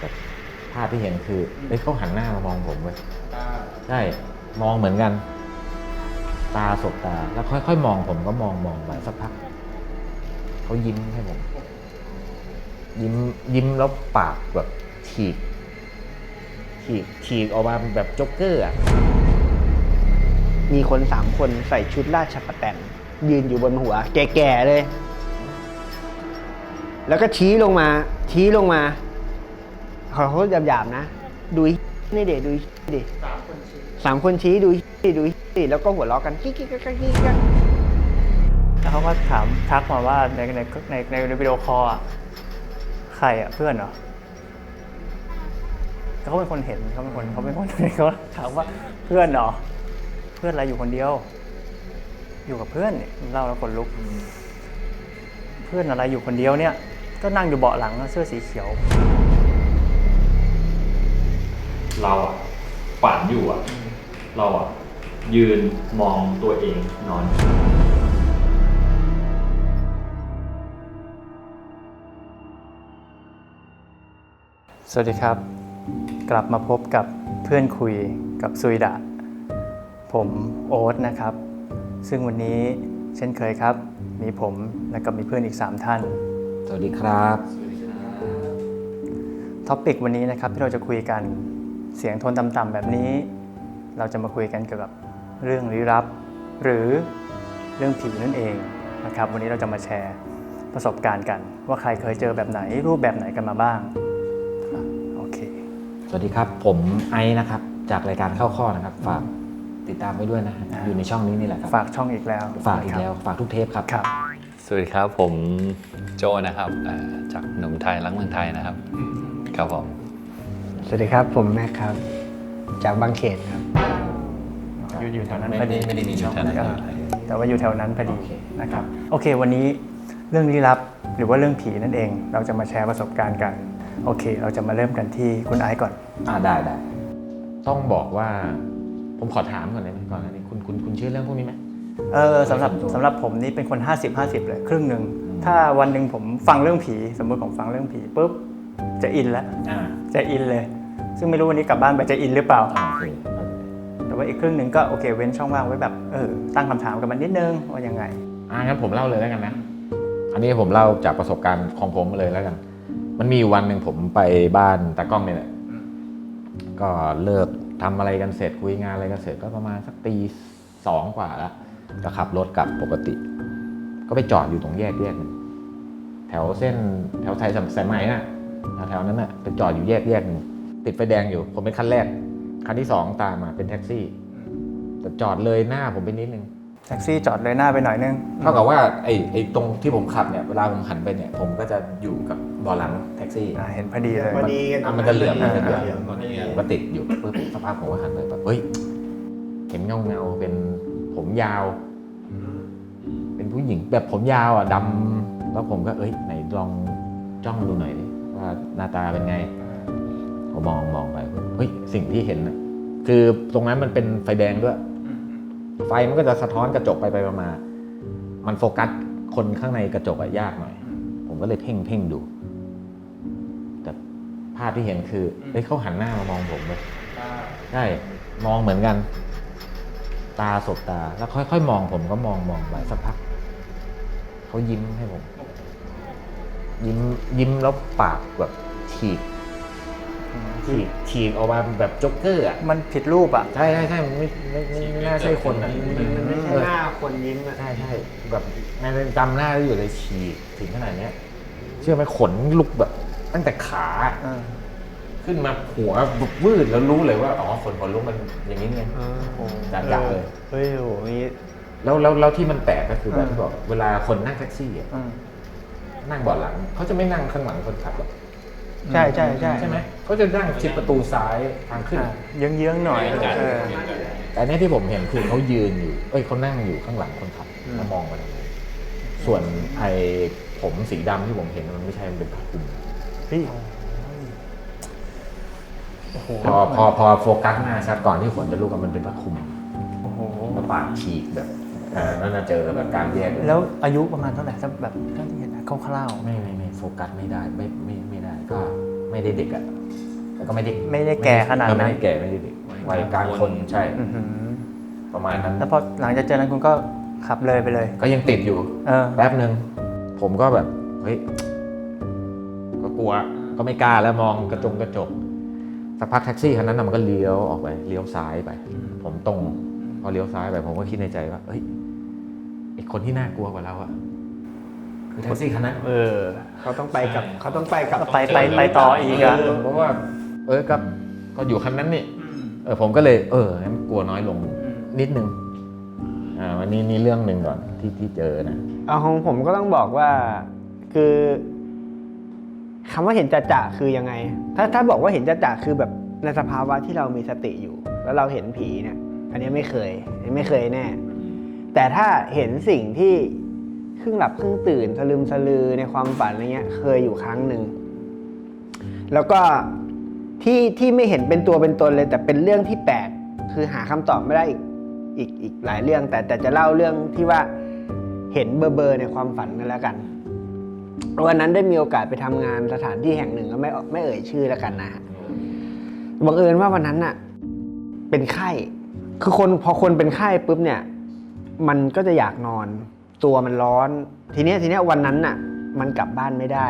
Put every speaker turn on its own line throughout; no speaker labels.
ก็ภาพที่เห็นคือเฮ้ยเขาหันหน้ามามองผมเว้ยใช่มองเหมือนกัน ตาสบตา แล้วค่อยๆมองผมก็มองมองไปสักพักเขายิ้มให้ผม ยิ้มยิ้มแล้วปากแบบฉีกฉีกฉีกออกมาแบบโจ๊กเกอร์อะ
มีคนสามคนใส่ชุดราชประแตนยืนอยู่บนหัว แก่ๆเลย แล้วก็ชี้ลงมา ชี้ลงมา ขอโทษหยาบๆนะ ดูนี่เด็ดูดิสามคนชี้ดูไอ้ดูดิแล้วก็หัวเราะกันกิ๊กกิ๊กกิ๊กกิ๊ก
แล้วเขาก็ถามทักมาว่าในในในในวิดีโอคอลอะใครอะเพื่อนเหรอแต่เขาเป็นคนเห็นเขาเป็นคนเขาเป็นคนเห็นเขาถามว่าเพื่อนเหรอเพื่อนอะไรอยู่คนเดียว อยู่กับเพื่อนเนี่ยเล่าแล้วขนลุก เพื่อนอะไรอยู่คนเดียวเนี่ย ก็นั่งอยู่เบาะหลังเสื้อสีเขียว
เราอะฝันอยู่อะเราอะยืนมองตัวเองนอน
สวัสดีครับ กลับมาพบกับเพื่อนคุยกับซุยดะ ผมโอ๊ตนะครับ ซึ่งวันนี้เช่นเคยครับ มีผมและก็มีเพื่อนอีก 3 ท่าน
สวัสดีครับ
ท็อปิกวันนี้นะครับที่เราจะคุยกัน เสียงโทนต่ำๆแบบนี้ เราจะมาคุยกันเกี่ยวกับเรื่องลี้ลับ หรือเรื่องผีนั่นเองนะครับวันนี้เราจะมาแชร์ประสบการณ์กัน ว่าใครเคยเจอแบบไหนรูปแบบไหนกันมาบ้างอะโอเค
สวัสดีครับ ผมไอซ์นะครับ จากรายการเข้าข้อนะครับ ฝากติดตามไว้ด้วยนะฮะ
อ่า
อยู่ในช่องนี้นี่แหละครับ
ฝากช่องอีกแล้ว
ฝากอีกแล้วฝากทุกเทปครับ
ครับ
สวัสดีครับผมโจนะครับอ่าจากหนุ่มไทยรักเมืองไทยนะครับ ครับผม
สวัสดีครับ ผมแม็กครับ จากบางเขนครับ
อยู่อยู่แถวนั้น
ไม่
พอดี
ไม่ได้มีช่อง
อยู่แถวนั้น
เออแต่ว่าอยู่แถวนั้นพอดี
โอเค
นะครับ โอเค วันนี้เรื่องลี้ลับหรือว่าเรื่องผีนั่นเอง เราจะมาแชร์ประสบการณ์กัน โอเค เราจะมาเริ่มกันที่คุณไอซ์ก่อน
อ่าได้ได้ต้องบอกว่าผมขอถามก่อนได้ไหมก่อนอันนี้คุณคุณคุณเชื่อเรื่องพวกนี้ไหม
เออสำหรับสำหรับผมนี่เป็นคน 50 50 เลยครึ่งหนึ่งถ้าวันหนึ่งผมฟังเรื่องผี สมมติผมฟังเรื่องผีปุ๊บจะอินแล้ว
อ่า
จะอินเลย ซึ่งไม่รู้วันนี้กลับบ้านไปจะอินหรือเปล่า
อ่าโอเค
แต่ว่าอีกครึ่งหนึ่งก็โอเคเว้นช่องว่างไว้แบบเออตั้งคำถามกับมันนิดนึงว่ายังไง
อ่างั้นผมเล่าเลยแล้วกันนะ อันนี้ผมเล่าจากประสบการณ์ของผมเลยแล้วกัน มันมีอยู่วันหนึ่งผมไปบ้านตากล้องเนี่ยแหละก็เลิกทำอะไรกันเสร็จคุยงานอะไรกันเสร็จก็ประมาณสักตีสองกว่าแล้วก็ขับรถกลับปกติ ก็ไปจอดอยู่ตรงแยกแยกหนึ่งแถวเส้นแถวไทยสายไหมน่ะแถวๆนั้นน่ะไปจอดอยู่แยกแยกหนึ่ง ติดไฟแดงอยู่ ผมเป็นคันแรก คันที่สองตามมาเป็นแท็กซี่แต่จอดเลยหน้าผมไปนิดนึง
แท็กซี่จอดเลยหน้าไปหน่อยนึง
เท่ากับว่าไอ้ไอ้ตรงที่ผมขับเนี่ยเวลาผมหันไปเนี่ย ผมก็จะอยู่กับเบอหลังแท็กซี่
อ่าเห็นพอดีเลย
พอดี
อะมันจะเหลือบมันจะเหลือบ
อ่า
ผมก็ติดอยู่ปุ๊บสภาพผมก็หันไปแบบเฮ้ยเห็นเงาเงาๆเป็นผมยาว เป็นผู้หญิงแบบผมยาวอะดำแล้วผมก็เอ้ยไหนลองจ้องดูหน่อยดิว่าหน้าตาเป็นไง ผมมองมองไปเฮ้ยสิ่งที่เห็นน่ะคือตรงนั้นมันเป็นไฟแดงด้วย ไฟมันก็จะสะท้อนกระจกไปไปมา มันโฟกัสคนข้างในกระจกอะยากหน่อย ผมก็เลยเพ่งเพ่งดู แต่ภาพที่เห็นคือเฮ้ยเขาหันหน้ามามองผมเลยใช่มองเหมือนกัน ตาสบตา แล้วค่อยๆมองผมก็มองมองไปสักพักเขายิ้มให้ผม ยิ้มยิ้มแล้วปากแบบฉีก ฉีกฉีกออกมาแบบโจ๊กเกอร์อะ
มันผิดรูปอะ
ใช่ใช่ใช่ไม่ไม่ไม่ไม่น่าใช่คนอะ
มันไม่ใช่หน้าคนยิ้มอะ
ใช่ใช่แบบในเรือนจำหน้าอยู่เลยฉีกถึงขนาดเนี้ย เชื่อไหมขนลุกแบบ ตั้งแต่ขา
อ่า
ขึ้นมาหัวบุบวืดแล้วรู้เลยว่าอ๋อขนขนลุกมันอย่างนี้ไงจัดๆเลย
เฮ้ยโหนี่
แล้วแล้วแล้วที่มันแปลกก็คือแบบ
อ่า
ที่บอกเวลาคนนั่งแท็กซี่อะ
อืม
นั่งเบาะหลังเขาจะไม่นั่งข้างหลังคนขับหรอก
ใช่ใช่ใช่
ใช่ไหมเขาจะนั่งชิดประตูซ้ายทางขึ้น
อะเยื้องๆหน่อยเออ
แต่อันเนี้ยที่ผมเห็นคือเขายืนอยู่ เอ้ยเขานั่งอยู่ข้างหลังคนขับแล้วมองมาทางนี้ส่วนไอ้ผมสีดำที่ผมเห็นมันไม่ใช่ มันเป็นผ้าคลุม
เฮ้ยโอ้โห
พอพอพอโฟกัสหน้าชัดก่อนที่ขนจะลุกอะมันเป็นผ้าคลุม
โอ้โห
แล้วปากฉีกแบบอ่านั่นน่ะเจอแบบการแยกเลย
แล้วอายุประมาณเท่าไหร่ถ้าแบบถ้าที่เห็นนะคร่าว
ไม่ไม่ไม่โฟกัสไม่ได้ไม่ไม่ไม่ได้ ก็ไม่ไม่ได้เด็กอะแต่ก็ไม่ได้
ไม่ได้แก่ขนาดนั้น
เออไม่ได้แก่ไม่ได้เด็กวัยกลางคนใช่
อื้อหือ
ประมาณนั้น
แล้วพอหลังจากเจอนั้นคุณก็ขับเลยไปเลย
ก็ยังติดอยู่
เออ
แป๊บหนึ่งผมก็แบบเฮ้ยก็กลัวก็ไม่กล้าแล้วมองกระจงกระจกสักพักแท็กซี่คันนั้นนะมันก็เลี้ยวออกไปเลี้ยวซ้ายไป ผมตรง พอเลี้ยวซ้ายไปผมก็คิดในใจว่าเฮ้ยไอคนที่น่ากลัวกว่าเราอะคือ แท็กซี่คันนั้น
เออเขาต้องไปกับเขาต้องไปกับ
ไปไปไปต่ออีกอะ
เเพราะว่า เออก็ก็อยู่คันนั้นนี่เออผมก็เลย เอองั้นกลัวน้อยลงนิดนึงอ่าวันนี้นี่เรื่องหนึ่งก่อนที่ที่เจอนะ
เอาของผมก็ต้องบอกว่าคือคำว่าเห็นจะจะคือยังไง ถ้าถ้าบอกว่าเห็นจะจะคือแบบในสภาวะที่เรามีสติอยู่ แล้วเราเห็นผีเนี่ย อันนี้ไม่เคยอันนี้ไม่เคยแน่ แต่ถ้าเห็นสิ่งที่ ครึ่งหลับครึ่งตื่นสลืมสลือในความฝันอะไรเงี้ย เคยอยู่ครั้งหนึ่ง แล้วก็ที่ที่ไม่เห็นเป็นตัวเป็นตนเลย แต่เป็นเรื่องที่แปลกคือหาคำตอบไม่ได้อีกอีกอีกหลายเรื่อง แต่แต่จะเล่าเรื่องที่ว่าเห็นเบอร์เบอร์ในความฝันกันแล้วกันวันนั้นได้มีโอกาสไปทำงานสถานที่แห่งหนึ่งก็ไม่ไม่เอ่ยชื่อแล้วกันนะฮะบังเอิญว่าวันนั้นน่ะ เป็นไข้ คือคนพอคนเป็นไข้ปุ๊บเนี่ย มันก็จะอยากนอน ตัวมันร้อน ทีเนี้ยทีเนี้ยวันนั้นน่ะ มันกลับบ้านไม่ได้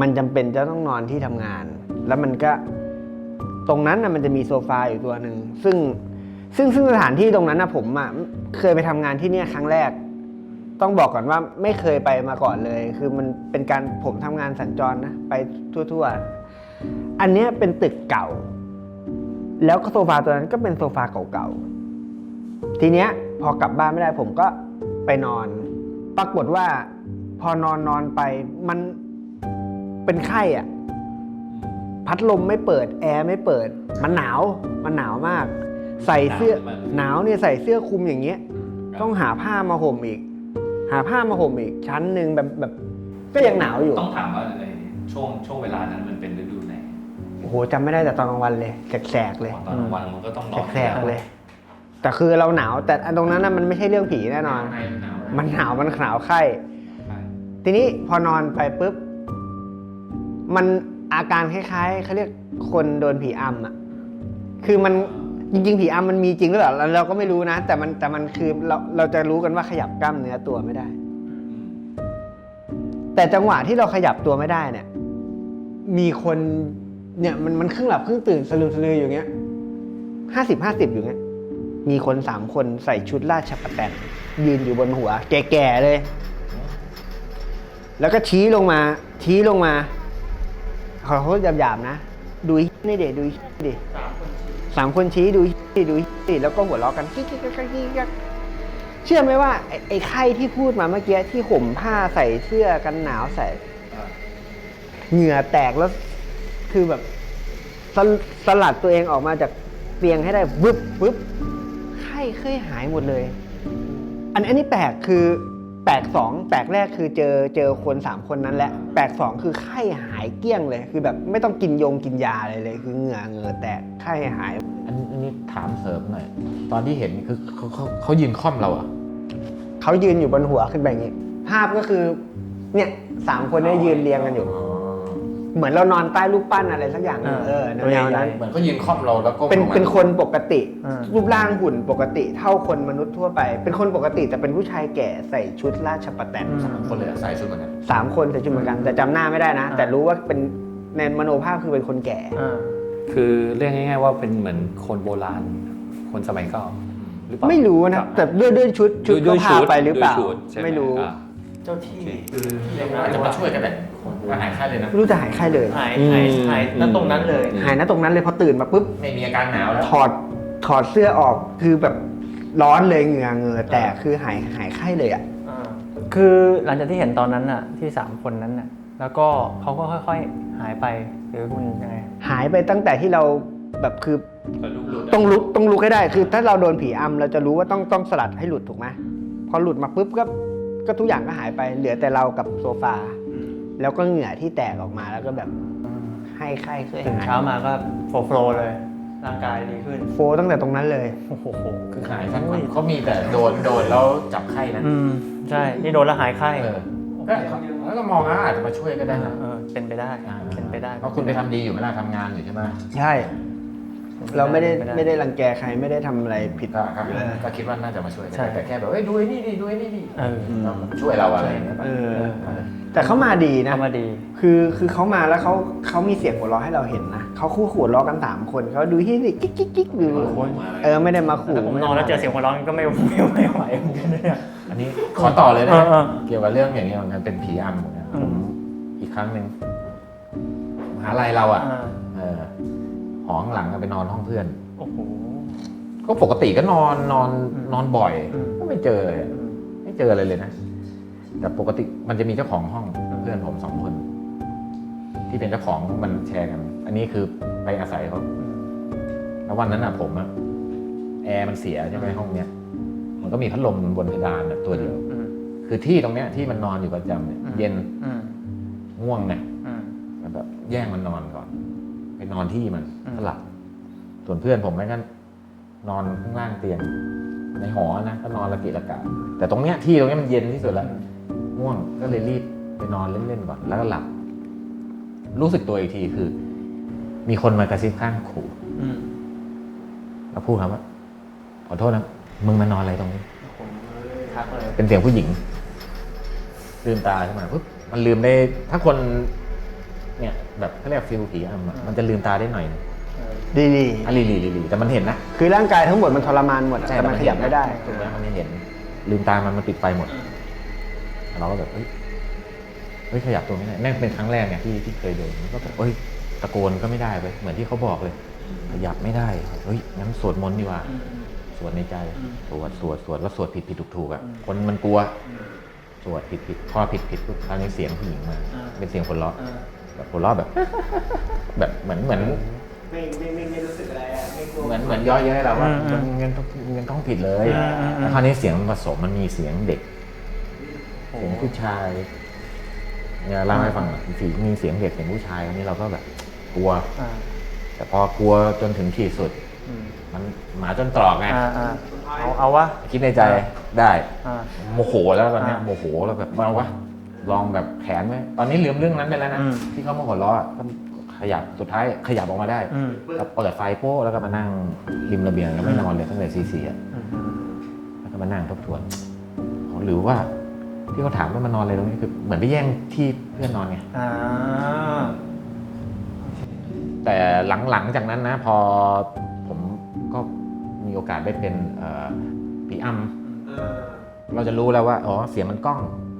มันจำเป็นจะต้องนอนที่ทำงาน แล้วมันก็ตรงนั้นน่ะมันจะมีโซฟาอยู่ตัวหนึ่งซึ่งซึ่งซึ่งสถานที่ตรงนั้นนะผมอะเคยไปทำงานที่เนี่ยครั้งแรก ต้องบอกก่อนว่าไม่เคยไปมาก่อนเลย คือมันเป็นการผมทำงานสัญจรนะไปทั่วๆ อันเนี้ยเป็นตึกเก่า แล้วก็โซฟาตัวนั้นก็เป็นโซฟาเก่าๆ ทีเนี้ยพอกลับบ้านไม่ได้ผมก็ ไปนอน ปรากฏว่าพอนอนนอนไปมันเป็นไข้อะพัดลมไม่เปิด แอร์ไม่เปิด มันหนาวมันหนาวมาก ใส่เสื้อหนาวเนี่ยใส่เสื้อคลุมอย่างเงี้ย ต้องหาผ้ามาห่มอีก หาผ้ามาห่มอีก ชั้นหนึ่งแบบแบบก็ยังหนาวอยู่
ต้องถามว่าในช่วงช่วงเวลานั้นมันเป็นฤดูไหน
โอ้โหจำไม่ได้แต่ตอนกลางวันเลยแสกๆเลย
ตอนกลางวันมันก็ต้องนอน
แสกๆเลย แต่คือเราหนาวแต่อันตรงนั้นนะมันไม่ใช่เรื่องผีแน่นอนมันหนาวมันหนาวไข้ทีนี้พอนอนไปปุ๊บ มันอาการคล้ายๆเขาเรียกคนโดนผีอำอะ คือมันจริง ๆ ผีอำมันมีจริงหรือเปล่าเราเราก็ไม่รู้นะ แต่มันแต่มันคือเราเราจะรู้กันว่าขยับกล้ามเนื้อตัวไม่ได้ แต่จังหวะที่เราขยับตัวไม่ได้เนี่ย มีคนเนี่ยมันมันครึ่งหลับครึ่งตื่นสลืมสลืออยู่เงี้ยห้าสิบห้าสิบอยู่เงี้ย มีคนสามคนใส่ชุดราชประแตนยืนอยู่บนหัว แก่ๆเลย แล้วก็ชี้ลงมา ชี้ลงมา ขอโทษหยาบๆนะ ดูนี่เด็ดูดิสามคนชี้ดูดิดูดิแล้วก็หัวเราะกันกิ๊กกิ๊กกิ๊กเชื่อไหมว่า ไอ้ไข้ที่พูดมาเมื่อกี้ที่ห่มผ้าใส่เสื้อกันหนาวใส่เหงื่อแตกแล้วคือแบบสลสลัดตัวเองออกมาจากเตียงให้ได้วึบวึบ ไข้เคยหายหมดเลย อันอันนี้แปลกคือแปลกสองแปลกแรกคือเจอเจอคนสามคนนั้นแหละแปลกสองคือไข้หายเกลี้ยงเลย คือแบบไม่ต้องกินยงกินยาอะไรเลย คือเหงื่อเหงื่อแตกไข้หาย
อันอันนี้ถามเสริมหน่อย ตอนที่เห็นคือเขาเขาเขายืนค่อมเราเหรอะ
เขายืนอยู่บนหัวขึ้นไปอย่างนี้ ภาพก็คือเนี่ยสามคนเนี้ยืนเรียงกันอยู่ เหมือนเรานอนใต้รูปปั้นอะไรสักอย่างหนึ่ง
อ่า
เออ
ตัว
แน
ใหญ่
ว
ๆ
นั้น
เหมือนเขายืนค่อมเราแล้วก็
เป็นเป็นคนปกติ
อ่า
รูปร่างหุ่นปกติเท่าคนมนุษย์ทั่วไป เป็นคนปกติแต่เป็นผู้ชายแก่ใส่ชุดราชประแตน
สามคนเลยอะใส่ชุดเหมือนกัน
สามคนใส่ชุดเหมือนกันแต่จำหน้าไม่ได้นะ แต่รู้ว่าเป็นในมโนภาพคือเป็นคนแก่
อ่า
คือเรียกง่าย ๆ ว่าเป็นเหมือนคนโบราณ คนสมัยก่อนหรือเปล่า
ไม่รู้นะแต่ด้วยด้วยชุดชุด
ด้
เขา
วย
พาไปหรือเปล่า
ด้วยชุดใช่ห
ไม่รู้
อ่า
เจ้าที่
อาจจะมาช่วยกันแหละ ว่าหายไข้เลยนะ
ไม่รู้จะหายไข้เลย
หายหายหายณตรงนั้นเลย
หายนะตรงนั้นเลยพอตื่นมาปุ๊บ
ไม่มีอาการหนาวแล้ว
ถอดถอดเสื้อออกคือแบบร้อนเลยเหงื่อเหงื่อแตกคือหายหายไข้เลยอะ
คือหลังจากที่เห็นตอนนั้นน่ะที่สามคนนั้นน่ะแล้วก็เขาก็ค่อยๆ หายไปหรือคุณยังไง
หายไปตั้งแต่ที่เราแบบคือ
แต่ลูกหลุด
ต้องลุกต้องลุกให้ได้ คือ ถ้าเราโดนผีอำเราจะรู้ว่าต้องต้องสลัดให้หลุดถูกไหมพอหลุดมาปุ๊บก็ก็ทุกอย่างก็หายไปเหลือแต่เรากับโซฟา แล้วก็เหงื่อที่แตกออกมาแล้วก็แบบให้ไข้เคย
ตื่น
หาย
เช้ามาก็โฟล์โฟลว์เลย ร่างกายดีขึ้น
โฟตั้งแต่ตรงนั้นเลย
โอ้โห
คือหายทั้งคนเขามีแต่โดนโดนแล้วจับไข้นะ
อืมใช่ นี่โดนแล้วหายไข้
เออก็แล้วก็มองว่าอาจจะมาช่วยก็ได้นะ
เออเป็นไปได้
อ่า
เป็นไปได้
เพราะคุณไปทำดีอยู่ไม่ได้ทำงานอยู่ใช่ไหม
ใช่ เราไม่ได้
เป็นป
ไม่ได้รังแกใครไม่ได้ทำอะไรผิด
ก็ครับก็คิดว่าน่าจะมาช่วย
ใช่
แต่แค่แบบเอ้ยดูไอ้นี่ดิดูไอ้นี่ดิ
เออ
แล้วช่วยเราอะไรอย่างเงี้ย
เออ แต่เขามาดีนะ
เข้ามาดี
คือคือเขามาแล้วเขาเขามีเสียงหัวเราะให้เราเห็นนะเขาคู่หัวเราะกันสามคนเขาดูที่กิ๊กกิ๊กกิ๊กดูเออไม่ได้มาขู่
ถ้าผมนอนแล้วเจอเสียงหัวเราะก็ไม่ไม่ไม่ไหวเหมือนกันเนี่ย
อันนี้ขอต่อเลยนะ
เออเออ
เกี่ยวกับเรื่องอย่างนี้ยเหมือนกันเป็นผีอำเหมือนกัน
อื
ผมมอีกครั้งหนึ่งมหาลัยเราอะ
อ่า
เออ หอข้างหลังอะไปนอนห้องเพื่อน
โอ้โห
ก็ปกติก็นอนนอน
อืม
นอนบ่อย
อืม
ก็ไม่เจอเลยอะไม่เจออะไรเลยนะ แต่ปกติมันจะมีเจ้าของห้องเพื่อนผมสองคน ที่เป็นเจ้าของมันแชร์กัน อันนี้คือไปอาศัยเขาแล้ววันนั้นอะผมอะแอร์มันเสียใช่ไหมห้องเนี้ยมันก็มีพัดลมบนเพดานอะตัวเดียว
อืม
คือที่ตรงเนี้ยที่มันนอนอยู่ประจำเนี่ย
อืม
เย็น
อืม
ง่วงเนี่ย
อืม
แบบแย่งมันนอนก่อน ไปนอนที่มัน
อืม
ก็ หลับ ส่วนเพื่อนผมแม่งก็นอนข้างล่างเตียง ในหอนะก็นอนระเกะระกะแต่ตรงเนี้ยที่ตรงเนี้ยมันเย็นที่สุดแล้วง่วงก็เลยรีบไปนอนเล่นๆก่อนแล้วก็หลับ รู้สึกตัวอีกทีคือ มีคนมากระซิบข้างขู่
อืม
แล้วพูดครับว่าขอโทษนะมึงมานอนอะไรตรงนี้
ผมทักเลย
เป็นเสียงผู้หญิง ลืมตาขึ้นมาปุ๊บมันลืมได้ ถ้าคน เนี่ย แบบเขาเรียกฟิลผีอำอะมันจะลืมตาได้หน่อยนึง
ดีดี
อะลีลีลีลีแต่มันเห็นนะ
คือร่างกายทั้งหมดมันทรมานหมดแต่มันขยับไม่ได้
ถูกไหมมันเห็น ลืมตามันมันปิดไฟหมดเราก็แบบเฮ้ยเฮ้ยขยับตัวไม่ได้นั่นเป็นครั้งแรกไงที่ที่เคยโดนก็แบบเฮ้ยตะโกนก็ไม่ได้ไปเหมือนที่เขาบอกเลย ขยับไม่ได้เฮ้ยงั้นสวดมนต์ดีกว่า สวดในใจ สวดสวดสวดแล้วสวดผิดผิดถูกถูกๆอะคนมันกลัว สวดผิดผิดพอผิดผิดปุ๊บคราวนี้เสียงผู้หญิงมา เป็นเสียงคนเราะ แบบคนเราะแบบ แบบเหมือนเหมือน
ไม่ไม่ไม่ไม่รู้สึกอะไรอะไม่กลัว
เหมือนเหมือนย่อเย้ยเราว่า
อืมอืม
มันยังต้องยังต้องผิดเลย
อืมอืมอืม
แล้วคราวนี้เสียงมันผสมมันมีเสียงเด็ก
โอ้
เสียงผู้ชายเนี่ยเล่าให้ฟังหน่อยสีมีเสียงเด็กเสียงผู้ชายอันนี้เราก็แบบกลัว
อ่า
แต่พอกลัวจนถึงขีดสุด
อืม
มันหมาจนตรอกไง
อ่าอ่าเอาเอาวะ
คิดในใจได้
อ่า
โมโหแล้วตอนเนี้ย
อ่า
โมโหแล้วแบบมาวะลองแบบแขนไว้ตอนนี้ลืมเรื่องนั้นไปแล้วนะ
อืม
ที่เขาโมโหล้ออะก็ ขยับสุดท้ายขยับออกมาได้
อืม
ก็เปิดไฟโป้แล้วก็มานั่งริมระเบียงแล้วไม่นอนเลยตั้งแต่ซีซีอะ
อืม
แล้วก็มานั่งทบทวนอ๋อหรือว่าที่เขาถามว่ามานอนอะไรตรงนี้คือเหมือนไปแย่งที่เพื่อนนอนไง
อ่า
แต่หลังๆจากนั้นนะพอผมก็มีโอกาสได้เป็นเอ่อผีอำเราจะรู้แล้วว่า อ๋อเสียงมันกล้องอา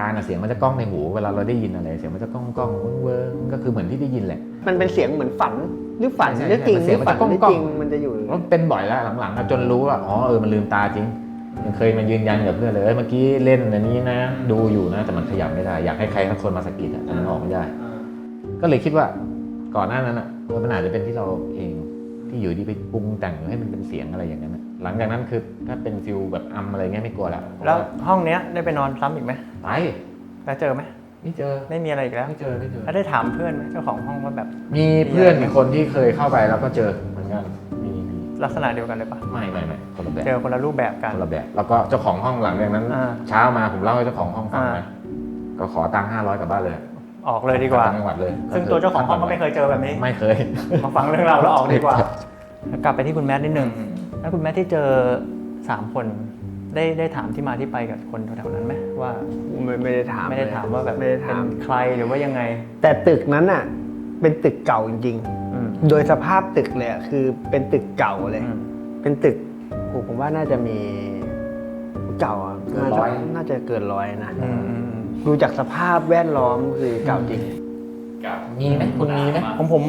การอะเสียงมันจะกล้องในหูเวลาเราได้ยินอะไรเสียงมันจะกล้องกล้องเวิ้งเวิ้งก็คือเหมือนที่ได้ยินแหละ
มันเป็นเสียงเหมือนฝันหรือฝัน
ใช่
หรือจริง
ใช่
ห
เสี
รื
ยง
อ
มัน
ฝัน
จะก้อง
หรือ
ก้อง
จริงมันจะอยู่
แล้วเป็นบ่อยแล้วหลังๆอะจนรู้ว่าอ๋อเออมันลืมตาจริงยังเคยมายืนยันกับเพื่อนเลยเอ้ยเมื่อกี้เล่นอันนี้นะ ดูอยู่นะ แต่มันขยับไม่ได้ อยากให้ใครสักคนมาสะกิดอะแต่มันออกไม่ได้ ก็เลยคิดว่าก่อนหน้านั้นอะเออมันอาจจะเป็นที่เราเองที่อยู่ดีไปปรุงแต่งให้มันเป็นเสียงอะไรอย่างนั้นอะ หลังจากนั้นคือถ้าเป็นฟิลแบบอัมอะไรเงี้ยไม่กลัวละ
แล้วห้องเนี้ยได้ไปนอนซ้ำอีกไหม
ไป
แล้วเจอไหม
ไม่เจอ
ไม่มีอะไรอีกแล้ว
ไม่เจอไม่เจอ
แล้วได้ถามเพื่อนไหมเจ้าของห้องว่าแบบ
มีเพื่อนอีกคนที่เคยเข้าไปแล้วก็เจอเหมือนกันมีมี
ลักษณะเดียวกันเลยปะ
ไม่ไม่ไม่คนละแบบ
เจอคนละรูปแบบกัน
คนละแบบแล้วก็เจ้าของห้องหลังจากนั้น
อ่า
เช้ามาผมเล่าให้เจ้าของห้องฟัง
อ่า
นะก็ขอตังค์ห้าร้อยกลับบ้านเลย
ออกเลยดีกว่า
ต่งจังหวัดเลย
ซึ่งตัวเจ้าของห้องก็ไม่เคยเจอแบบนี้
ไม่เคย
มาฟังเรื่องราวแล้วออกดีกว่า กลับไปที่คุณแมทนิดนึง แล้วคุณแมทที่เจอสามคนได้ได้ถามที่มาที่ไปกับคนแถวๆนั้นไหมว่า
ไม่ไม่ได้ถาม
ไม่ได้ถามว่าแบบ
ไม่ได้
เป็
ถาม
นใครหรือว่ายังไง
แต่ตึกนั้นอะ เป็นตึกเก่าจริง
อืม
ๆ โดยสภาพตึกเลยอะคือเป็นตึกเก่าเลย
อืม
เป็นตึกโอ้ผมว่าน่าจะมีเก่าอะ
เกิน
น่า
ร้
จะ
อย
น่าจะเกินร้อยนะ
อืมอืมอืม
ดูจากสภาพแวดล้อมคือเก่าจริง
มีไหมคุณมีไหม
ของผม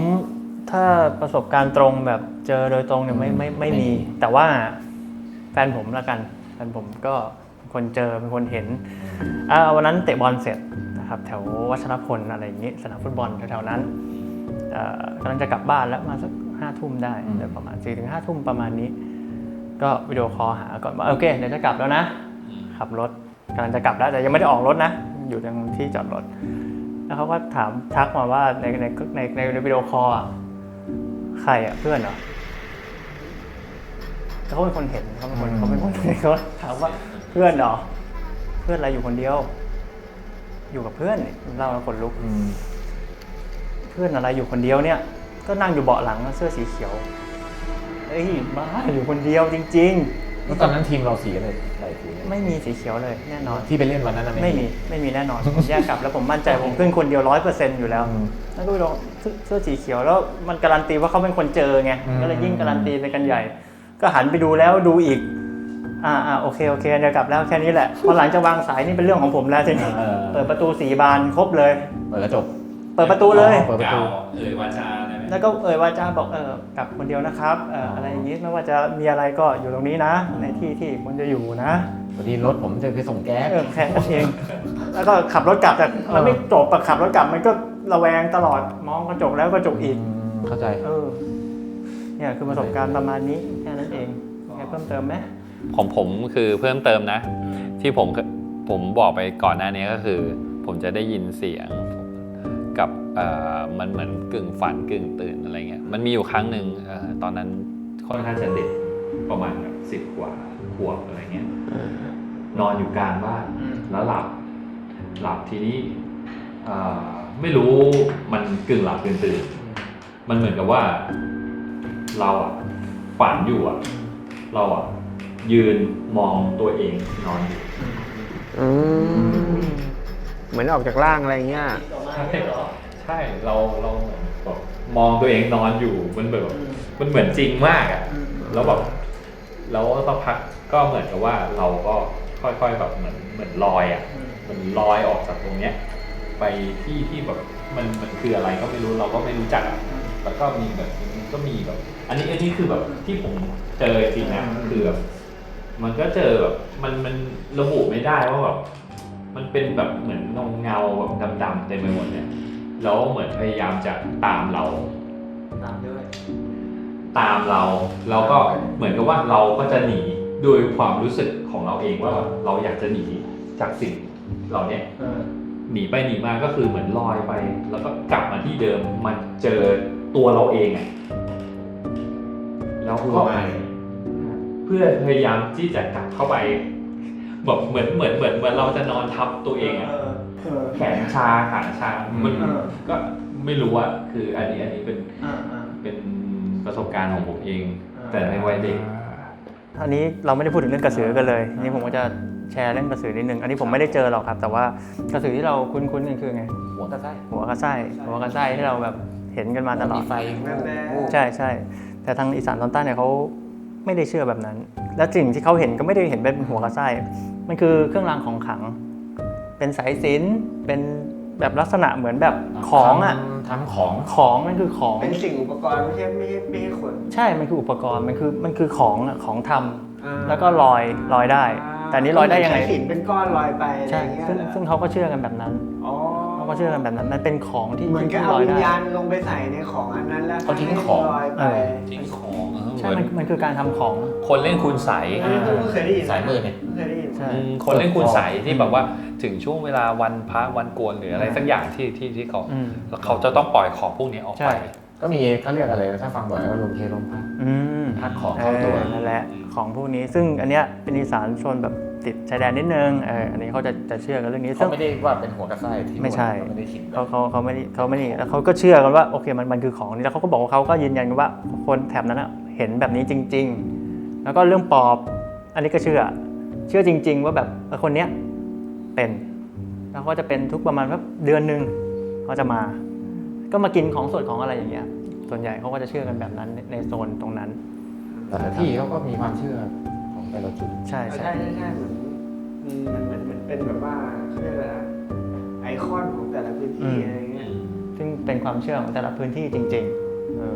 ถ้าประสบการณ์ตรงแบบเจอโดยตรงเนี่ยไม่ไม่ไม่มี แต่ว่าแฟนผมละกันแฟนผมก็เป็นคนเจอเป็นคนเห็นอ่าวันนั้นเตะบอลเสร็จนะครับแถววัชรพลอะไรอย่างนี้สนามฟุตบอลแถวๆนั้นเอ่อกำลังจะกลับบ้านแล้วมาสักห้าทุ่มได้โดยประมาณสี่ถึงห้าทุ่มประมาณนี้ ก็วิดีโอคอลหาก่อนว่าโอเคเดี๋ยวจะกลับแล้วนะขับรถกำลังจะกลับแล้วแต่ยังไม่ได้ออกรถนะ อยู่ตรงที่จอดรถ แล้วเขาก็ถามทักมาว่าในในในในในวิดีโอคอลอะ ใครอะเพื่อนเหรอแต่เขาเป็นคนเห็นเขาเป็นคนเขาเป็นคนเห็นเขาถามว่าเพื่อนเหรอเพื่อนอะไรอยู่คนเดียว อยู่กับเพื่อนนี่เล่าแล้วขนลุก
อืม
เพื่อนอะไรอยู่คนเดียวเนี่ย ก็นั่งอยู่เบาะหลังเสื้อสีเขียวเอ้ยบ้าอยู่คนเดียวจริง
แล้วตอนนั้นทีมเราสีอะไรอะไรสีอะไร
ๆไม่มีสีเขียวเลยแน่นอน
ที่ไปเล่นวันนั้นนะ
ไม่มีไม่มีแน่นอนผมแยกกลับแล้วผมมั่นใจผมขึ้นคนเดียวร้อยเปอร์เซ็นต์อยู่แล้ว
อืม
แล้วก็ไปลองเสื้อเสื้อสีเขียวแล้วมันการันตีว่าเขาเป็นคนเจอไง
อืม
ก็เลยยิ่งการันตีไปกันใหญ่ ก็หันไปดูแล้วดูอีกอ่าอ่าโอเคโอเคเดี๋ยวกลับแล้วแค่นี้แหละพอหลังจากวางสายนี่เป็นเรื่องของผมแล้วทีนี้
เออ
เปิดประตูสีบานครบเลย
เปิดกระจก
เปิดประตูเลย
เปิดประตู
เอ่ยวาจาอะไรไหม
แล้วก็เอ่ยว่าจ้าบอกเออกลับคนเดียวนะครับเอ่ออะไรอย่างนี้ไม่ว่าจะมีอะไรก็อยู่ตรงนี้นะ ในที่ที่ควรจะอยู่นะ
พอดีรถผมจะไปส่งแก๊ส
เออแค่นั้นเอง แล้วก็ขับรถกลับแต่มันไม่จบอะขับรถกลับมันก็ระแวงตลอดมองกระจกแล้วกระจกอีก
มเข้าใจ
เออเนี่ยคือประสบการณ์ประมาณนี้แค่นั้นเองมีอะไรเพิ่มเติมไหม
ของผมคือเพิ่มเติมนะ ที่ผมผมบอกไปก่อนหน้านี้ก็คือ ผมจะได้ยินเสียง กับเอ่อมันเหมือนกึ่งฝันกึ่งตื่นอะไรเงี้ยมันมีอยู่ครั้งหนึ่งเอ่อตอนนั้น
ค่อนข้างจะเด็กประมาณแบบสิบกว่าขวบอะไรเงี้ยนอนอยู่กลางบ้านแล้วหลับหลับทีนี้อ่าไม่รู้มันกึ่งหลับกึ่งตื่น มันเหมือนกับว่า เราอะฝันอยู่อะ เราอะยืนมองตัวเองนอนอยู่
อืมเหมือนออกจากร่างอะไรเงี้ย
ใช่ใช่เราเราเหมือนแบบมองตัวเองนอนอยู่มันแบบมันเหมือนจริงมากอะแล้วแบบแล้วสักพักก็เหมือนกับว่าเราก็ค่อยๆแบบเหมือนเหมือนลอยอะมันลอยออกจากตรงเนี้ย ไปที่ที่แบบมันมันคืออะไรก็ไม่รู้เราก็ไม่รู้จักอะแล้วก็มีแบบมันก็มีแบบ อันนี้อันนี้คือแบบที่ผมเจอจริงนะคือแบบมันก็เจอแบบมันมันระบุไม่ได้ว่าแบบ มันเป็นแบบเหมือนเงาเงาๆแบบดำๆเต็มไปหมดเนี่ยแล้วเหมือนพยายามจะตามเรา
ตามด้วย
ตามเราแล้วก็เหมือนกับว่าเราก็จะหนีโดยความรู้สึกของเราเองว่าเราอยากจะหนีจากสิ่งเราเนี่ยหนีไปหนีมาก็คือเหมือนลอยไป แล้วก็กลับมาที่เดิมมันเจอตัวเราเองอะแล้วก็เพื่อพยายามที่จะกลับเข้าไป แบบเหมือนเหมือนเหมือนเหมือนเราจะนอนทับตัวเองอะแขนชาขาชา มัน
เออ
ก็ไม่รู้อะคืออันนี้อันนี้เป็น
อ่าอ่า
เป็นประสบการณ์ของผมเอง แต่ในวัยเด็ก
อันนี้เราไม่ได้พูดถึงเรื่องกระสือกันเลยอันนี่ผมก็จะแชร์เรื่องกระสือนิดนึงอันนี้ผมไม่ได้เจอหรอกครับ แต่ว่ากระสือที่เราคุ้นๆกันคือไง
หัวกระไส้
หัวกระไส้หัวกระไส้ที่เราแบบเห็นกันมาตลอ
มี
ด
ไฟ
ใช่ใช่แต่ทางอีสานตอนใต้เนี่ยเขา ไม่ได้เชื่อแบบนั้น และสิ่งที่เขาเห็นก็ไม่ได้เห็นเป็นหัวกระไส้มันคือเครื่องรางของขลัง เป็นสายสิญจนเป็นแบบลักษณะเหมือนแบบของอะ
ทำของ
ของมันคือของ
เป็นสิ่งอุปกรณ์ไม่ใช่ไม่ใช่ไม่ใช่คน
ใช่ มันคืออุปกรณ์มันคือมันคือของอะของทำ
อ่า
แล้วก็ลอยลอยได้ แต่อันนี้ลอยได้ยังไง
สาสิญจนเป็นก้อนลอยไปอะไร
ใช่
เงี้ย
ซึ่ง
เหรอ
ซึ่งเขาก็เชื่อกันแบบนั้น
อ๋อ
เขาก็เชื่อกันแบบนั้นมันเป็นของที่
เหมือนกับ
ที่
เอา
ลอย
วิญ
ได้
ญาณลงไปใส่ในของอันนั้นแล้ว
เขาทิ้งของ
ลอยไป
เออ
ทิ้งของเออ
ใช่
เหมื
มั
อนน
มันคือการทำของ
คนเล่นคุณใส
อันนี้เพิ่งเคยได้ยิน
สายมือเนี่ย
เพิ่งเคยได้ยิน
ใช่
อืมคนเล่นคุณใสที่แบบว่าถึงช่วงเวลาวันพระวันโกนหรืออะไรสักอย่างที่ที่ที่เขา
อืม
แล้วเขาจะต้องปล่อยของพวกนี้ออก
ใช่
ไป
ก็มีเขาเรียกอะไรถ้าฟังบ่อยก็ลมเพลลมพัด
อืม
พัดของเข้าตัว
ออนั่นแหละของพวกนี้ซึ่งอันเนี้ยเป็นอีสานชนแบบติดชายแดนนิดนึงเอออันนี้เขาจะจะเชื่อกันเรื่องนี้
เขา
ซึ่ง
ไม่ได้ว่าเป็นหัวกระไส้ที่
ไม่ใช่
เขาไม่ได้คิด
เขาเขาเขาไม่ได้เขาไม่ได้แล้วเขาก็เชื่อกันว่าโอเคมันมันคือของนี้แล้วเขาก็บอกว่าเขาก็ยืนยันกันว่าคนแถบนั้นอะ เห็นแบบนี้จริง ๆ แล้วก็เรื่องปอบ อันนี้ก็เชื่อ เชื่อจริง ๆ ว่าแบบเออคนเนี้ยเป็นแล้วก็จะเป็นทุกประมาณว่าเดือนหนึ่งเขาจะมา ก็มากินของสดของอะไรอย่างเงี้ย ส่วนใหญ่เขาก็จะเชื่อกันแบบนั้นในในโซนตรงนั้น
แต่ละที่เขาก็มีความเชื่อของแต่ละจุด
ใช่
ใช่
ใช่
ใช่ใช่เหมือนอืมมันมันมันเป็นแบบว่าเขาเรียกอะไรนะไอคอนของแต่ละพื้นที่อะไรเงี้ย
ซึ่งเป็นความเชื่อของแต่ละพื้นที่จริง ๆ เออ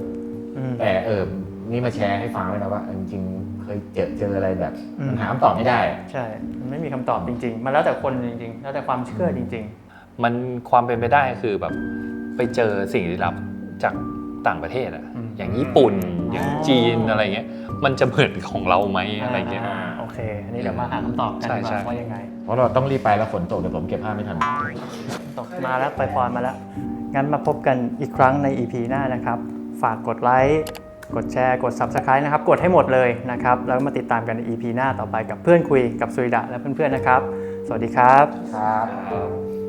อืม
แต่เออ นี่มาแชร์ให้ฟังเลยนะว่าเออจริงๆเคยเจอเจออะไรแบบ
อืม
มันหาคำตอบไม่ได้
ใช่มันไม่มีคำตอบจริง ๆ มันแล้วแต่คนจริง ๆ แล้วแต่ความเชื่อจริง
มันความเป็นไปได้คือแบบไปเจอสิ่งลี้ลับจากต่างประเทศอะ
อืม
อย่างญี่ปุ่นอย่าง
อ๋อ
จีนอะไรเงี้ย มันจะเหมือนของเราไหม
ๆ
อะไรเงี้ยา
โอเค อันนี้เดี๋ยวมาหาคำตอบกัน
ใช่
ดีก
ใช่
ว่าว่ายังไง
เพราะเราต้องรีบไปแล้วฝนตกเดี๋ยวผมเก็บผ้าไม่ทัน
ตกมาแล้วปล่อยๆมาแล้ว งั้นมาพบกันอีกครั้งใน EP หน้านะครับ ฝากกดไลค์ กดแชร์ กด Subscribe นะครับ กดให้หมดเลยนะครับ แล้วมาติดตามกันใน EP หน้าต่อไปกับเพื่อนคุยกับซุยดะและเพื่อนๆนะครับ สวัสดีครับ
ครับ